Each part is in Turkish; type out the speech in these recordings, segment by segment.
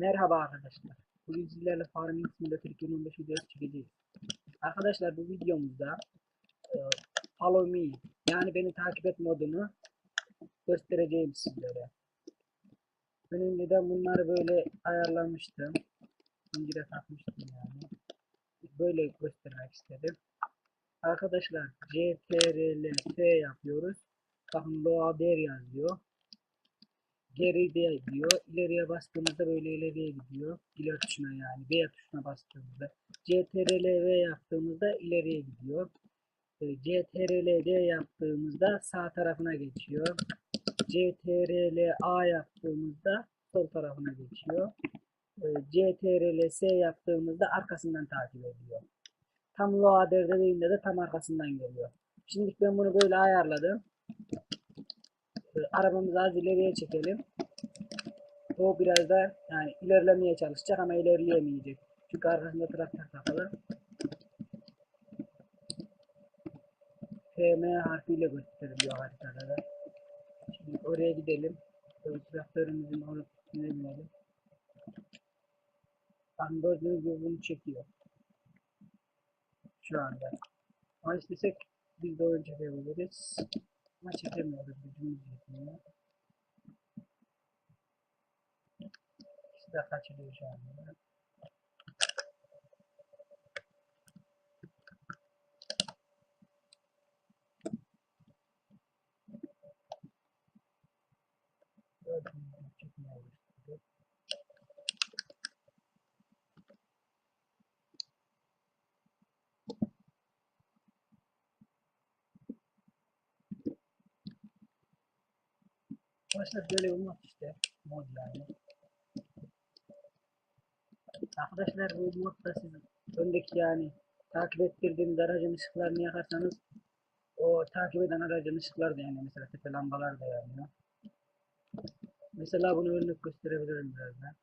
Merhaba arkadaşlar. Bugün sizlerle Farming Simulator 2015 videosu çekeceğiz. Arkadaşlar bu videomuzda e, Follow Me yani beni takip et modunu göstereceğim sizlere. Ben önceden bunları böyle ayarlamıştım. Zincire takmıştım yani. Böyle göstermek istedim. Arkadaşlar CTRL F yapıyoruz. Bakın loader yazıyor geride diyor. İleriye bastığımızda böyle ileriye gidiyor. İleri tuşuna yani. V tuşuna bastığımızda. CTRL V yaptığımızda ileriye gidiyor. E, CTRL D yaptığımızda sağ tarafına geçiyor. CTRL A yaptığımızda sol tarafına geçiyor. E, CTRL S yaptığımızda arkasından takip ediyor. Tam loader dediğimde de tam arkasından geliyor. Şimdi ben bunu böyle ayarladım. Arabamızı az ileriye çekelim. O biraz da yani ilerlemeye çalışacak ama ilerleyemeyecek. Çünkü arkasında traktör takılı. FM harfiyle gösteriliyor haritada da. Şimdi oraya gidelim. Böyle traktörümüzün oraya binelim. Tam gördüğünüz gibi bunu çekiyor. Şu anda. Ama istesek biz de oyun çekebiliriz. Ama çekemiyoruz. Gücümüz yetmiyor. İkisi de kaçırıyor şu anda. Gördüğünüz gibi çekmeye başladı. Arkadaşlar böyle olmak işte mod yani. Arkadaşlar bu modda siz öndeki yani takip ettirdiğiniz aracın ışıklarını yakarsanız o takip eden aracın ışıkları da yanıyor. Mesela tepe lambalar da yanıyor. Mesela bunu örnek gösterebilirim birazdan.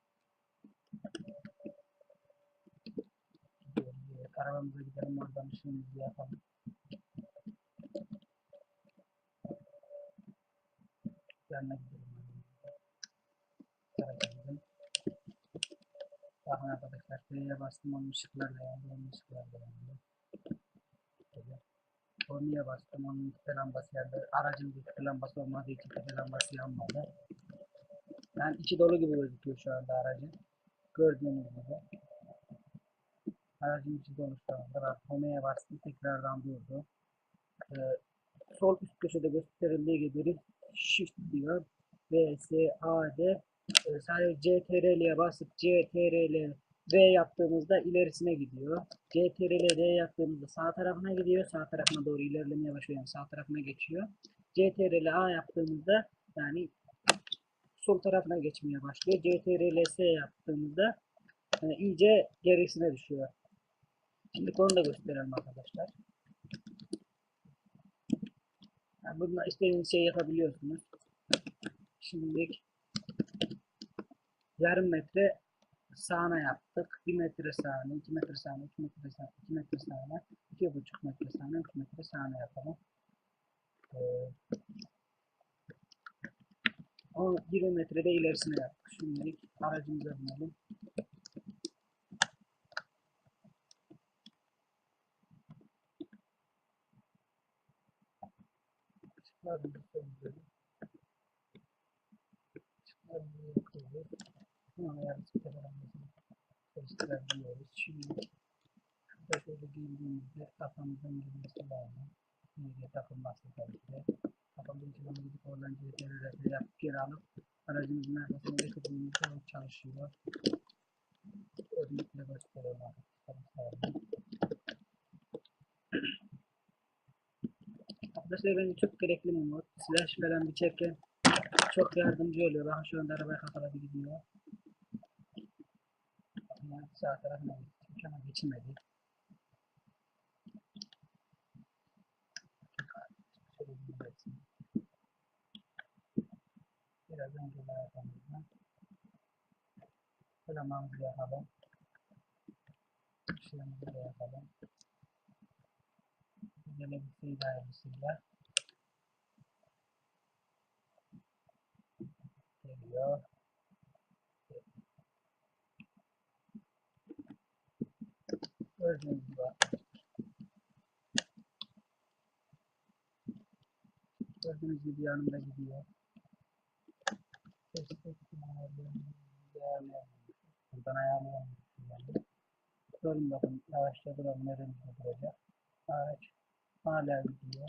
Arabamıza gidelim oradan ışığımızı yapalım. Gidelim. Aracımızın. Bakın arkadaşlar F'ye bastım onun ışıklar da yandı, onun ışıklar da yandı. Kornaya bastım onun tepe lambası yandı. Aracın bir tepe lambası olmadığı için tepe lambası yanmadı. Yani içi dolu gibi gözüküyor şu anda aracın. Gördüğünüz gibi. Aracın içi dolu şu anda. Bak Home'ye bastım tekrardan durdu. Ee, sol üst köşede gösterildiği gibi shift diyor. V, S, A, D. Ee, sadece CTRL'ye basıp CTRL V yaptığımızda ilerisine gidiyor. CTRL D yaptığımızda sağ tarafına gidiyor. Sağ tarafına doğru ilerlemeye başlıyor. Yani sağ tarafına geçiyor. CTRL A yaptığımızda yani sol tarafına geçmeye başlıyor. CTRL S yaptığımızda yani iyice gerisine düşüyor. Şimdi onu da gösterelim arkadaşlar. Yani bununla istediğiniz şey yapabiliyorsunuz. Şimdilik yarım metre sağına yaptık. 1 metre sağına, 2 metre sağına, 2 metre sağına, 2 metre sağına, 2,5 metre sağına, 3 metre sağına yapalım. Ee, o 20 metrede ilerisine yaptık. Şimdilik aracımıza binelim. Işıklarımızı söndürelim. Işıklarımızı yakıyoruz. Bunu ayarlısı telefonumuzu çalıştırabiliyoruz. Şimdi şurada şöyle girdiğimizde kafamızın girmesi lazım. Nereye takılması ki. Kafamızın içine gidip oradan CTRL'de yapıp geri alıp aracımızın arkasına getirdiğimizde o çalışıyor. Özellikle gösterelim arkadaşlar. Arkadaşlar bence çok gerekli bir mod. Slash falan biçerken çok yardımcı oluyor. Bakın şu anda arabaya kakaladı gidiyor. Yani sağ tarafına gittik ama baksın. Biraz önce yapalım. Selamımızı yapalım. Da yapalım gelebilseydi ayrısıyla. Geliyor. Gördüğünüz gibi Gördüğünüz gibi yanımda gidiyor. Perspektif Buradan ayarlayamıyorum. Yani. Durun bakın yavaşça duralım. Neremizde duracak. Araç hala gidiyor.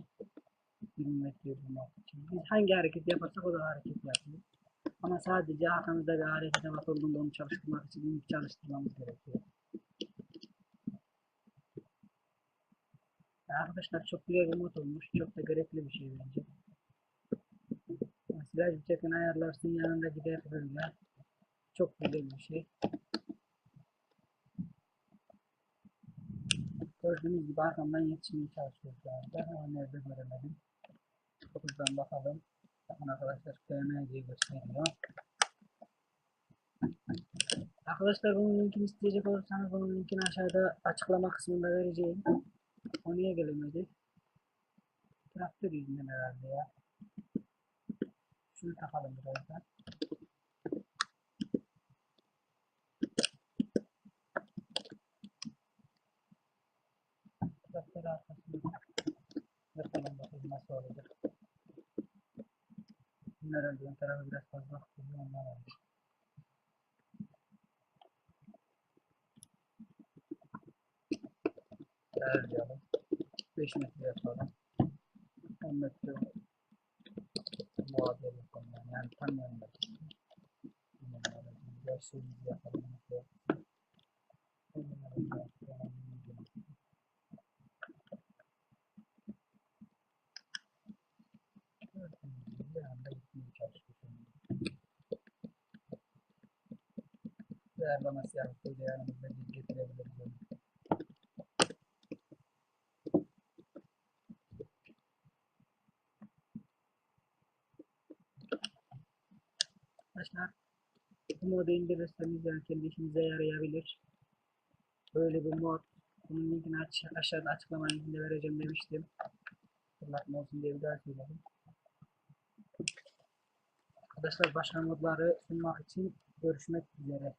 20 metre durmak için. Biz hangi hareket yaparsak o da hareket yapıyor. Ama sadece arkamızda bir hareket ebat olduğunda onu çalıştırmak için ilk çalıştırmamız gerekiyor. Arkadaşlar çok güzel bir mod olmuş. Çok da gerekli bir şey bence. Silaj bıçakını ayarlarsın yanında gider böyle. Çok güzel bir şey. Gördüğünüz gibi arkamdan yetişmeye çalışıyor şu anda. Ama nerede göremedim. Buradan bakalım. Bakın arkadaşlar PM diye gösteriyor. Arkadaşlar bunun linkini isteyecek olursanız bunun linkini aşağıda açıklama kısmında vereceğim. O niye gelemedi? Traktör yüzünden herhalde ya. Şunu takalım birazdan. Traktör arkasında bakalım bakayım nasıl olacak. Bunlar herhalde ön tarafı biraz fazla akıllı onlar olmuş. Ayarlayalım. 5 metre yapalım. 10 metre muadil yapalım. Yani, tam yanında. Yine böyle güzel şeyimizi yapalım. Mesela. Bunları yapalım. Anda gitmeye çalışıyoruz. Değerlemesi yapıp böyle yanımızda bir getirebiliriz. Arkadaşlar bu modu indirirseniz yani kendi işinize yarayabilir. Böyle bir mod. Bunun linkini aç aşağıda açıklama linkinde vereceğim demiştim. Fırlatma olsun diye bir daha söyledim. Arkadaşlar başka modları sunmak için görüşmek üzere.